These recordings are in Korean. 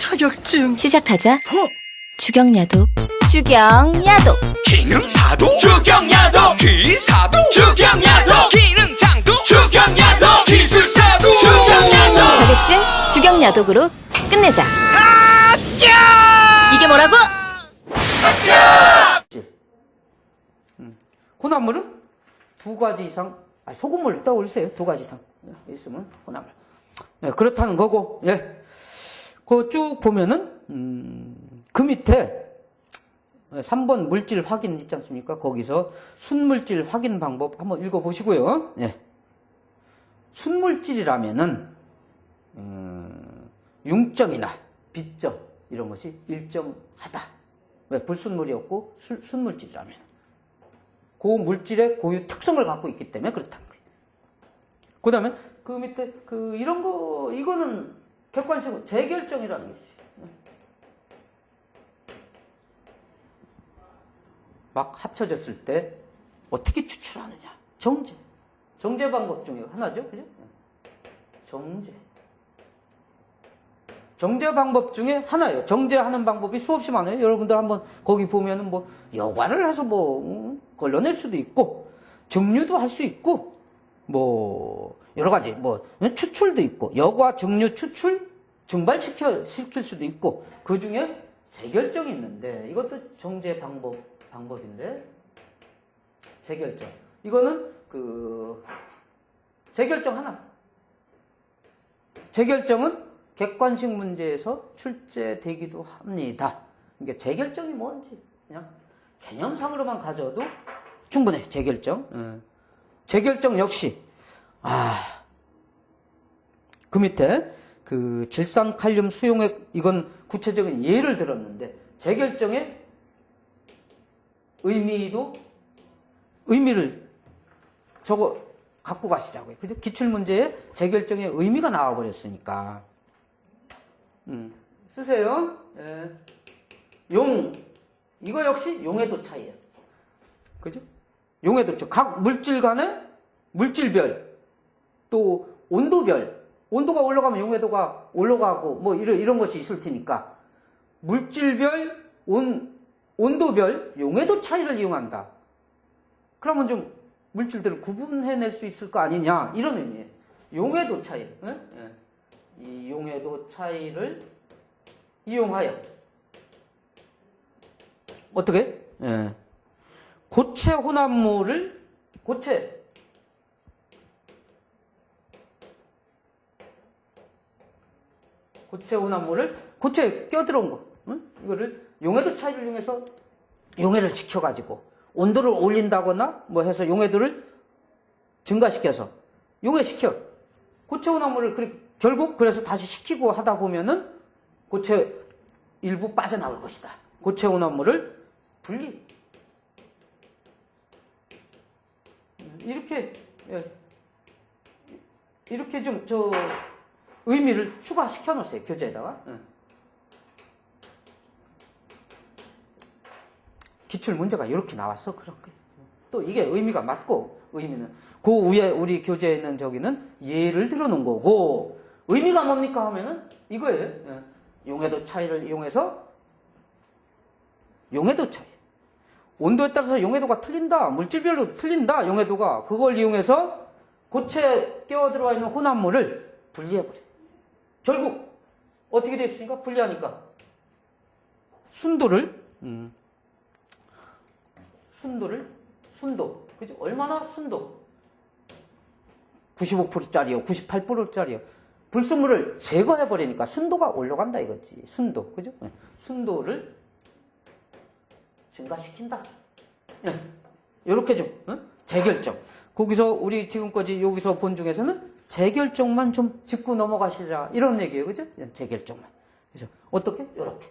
자격증 시작하자. 어? 주경야독. 주경야독. 기능사도 주경야도 기사도 주경야도 기능장도 주경야도 기술사도 주경야도 자격증 주경야독으로 끝내자. 이게 뭐라고? 혼합물은 두 가지 이상, 아, 소금물 떠올리세요. 두 가지 이상 예, 있으면 혼합물. 네, 그렇다는 거고, 예. 그 쭉 보면은, 음, 그 밑에 3번 물질 확인 있지 않습니까? 거기서 순물질 확인 방법 한번 읽어보시고요. 예. 순물질이라면은, 음, 융점이나 비점, 이런 것이 일정하다. 왜? 불순물이었고, 술- 순물질이라면. 그 물질의 고유 특성을 갖고 있기 때문에 그렇다는 거예요. 그 다음에 그 밑에 그 이런 거, 이거는 객관식으로 재결정이라는 게 있어요. 막 합쳐졌을 때 어떻게 추출하느냐. 정제. 정제 방법 중에 하나죠. 그죠? 정제. 정제 방법 중에 하나예요. 정제하는 방법이 수없이 많아요. 여러분들 한번 거기 보면은 뭐 여과를 해서 뭐 음, 걸러낼 수도 있고 증류도 할 수 있고 뭐 여러 가지 뭐 추출도 있고 여과 증류 추출 증발시켜 시킬 수도 있고 그 중에 재결정이 있는데 이것도 정제 방법 방법인데 재결정 이거는 그 재결정 하나 재결정은 객관식 문제에서 출제되기도 합니다. 그러니까 재결정이 뭔지 그냥 개념상으로만 가져도 충분해. 재결정. 예. 재결정 역시 아, 그 밑에 그 질산 칼륨 수용액 이건 구체적인 예를 들었는데 재결정의 의미도 의미를 저거 갖고 가시자고요. 그죠? 기출 문제에 재결정의 의미가 나와 버렸으니까. 음, 쓰세요. 예. 용 이거 역시 용해도 차이예요. 그죠? 용해도 차. 각 물질 간의 물질별 또 온도별 온도가 올라가면 용해도가 올라가고 뭐 이런 이런 것이 있을 테니까 물질별 온 온도별 용해도 차이를 이용한다. 그러면 좀 물질들을 구분해낼 수 있을 거 아니냐 이런 의미예요. 용해도 차이. 예? 예. 이 용해도 차이를 이용하여 어떻게? 예. 고체 혼합물을 고체 고체 혼합물을 고체에 껴들어온 거 응? 이거를 용해도 차이를 이용해서 용해를 지켜가지고 온도를 올린다거나 뭐 해서 용해도를 증가시켜서 용해시켜 고체 혼합물을 그- 결국 그래서 다시 식히고 하다 보면은 고체 일부 빠져나올 것이다. 고체 혼합물을 분리 이렇게 예. 이렇게 좀저 의미를 추가시켜 놓으세요 교재에다가 예. 기출 문제가 이렇게 나왔어 그런 게. 또 이게 의미가 맞고 의미는 그 위에 우리 교재에 있는 저기는 예를 들어 놓은 거고 의미가 뭡니까 하면은 이거예요. 예. 용해도 차이를 이용해서 용해도 차이. 온도에 따라서 용해도가 틀린다. 물질별로 틀린다. 용해도가 그걸 이용해서 고체 에 끼어 들어와 있는 혼합물을 분리해 버려. 결국 어떻게 됐습니까? 분리하니까 순도를 음, 순도를 순도 그죠? 얼마나 순도 95%짜리요, 98%짜리요. 불순물을 제거해 버리니까 순도가 올라간다 이거지. 순도 그죠? 예. 순도를 증가시킨다. 이렇게 좀 어? 재결정. 거기서 우리 지금까지 여기서 본 중에서는 재결정만 좀 짚고 넘어가시자 이런 얘기예요, 그죠? 예, 재결정만. 그래서 어떻게? 이렇게.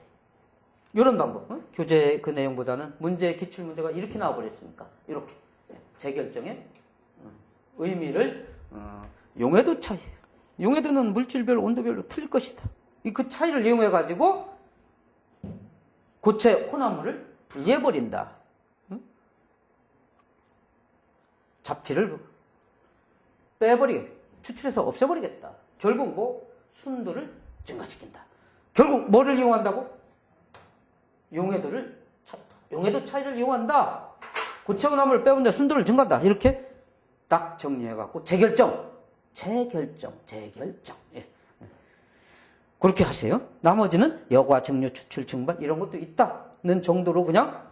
이런 방법. 어? 교재 그 내용보다는 문제 기출 문제가 이렇게 나와버렸으니까 이렇게 예, 재결정의 어, 의미를 어, 용해도 차이. 용해도는 물질별 온도별로 틀릴 것이다. 이 그 차이를 이용해 가지고 고체 혼합물을 분리해 버린다. 잡티를 빼버리겠다. 추출해서 없애버리겠다. 결국 뭐 순도를 증가시킨다. 결국 뭐를 이용한다고? 용해도를 차- 용해도 차이를 이용한다. 고차원함을 빼본다. 순도를 증가한다. 이렇게 딱 정리해갖고 재결정, 재결정, 재결정. 예. 예. 그렇게 하세요. 나머지는 여과, 증류, 추출, 증발 이런 것도 있다는 정도로 그냥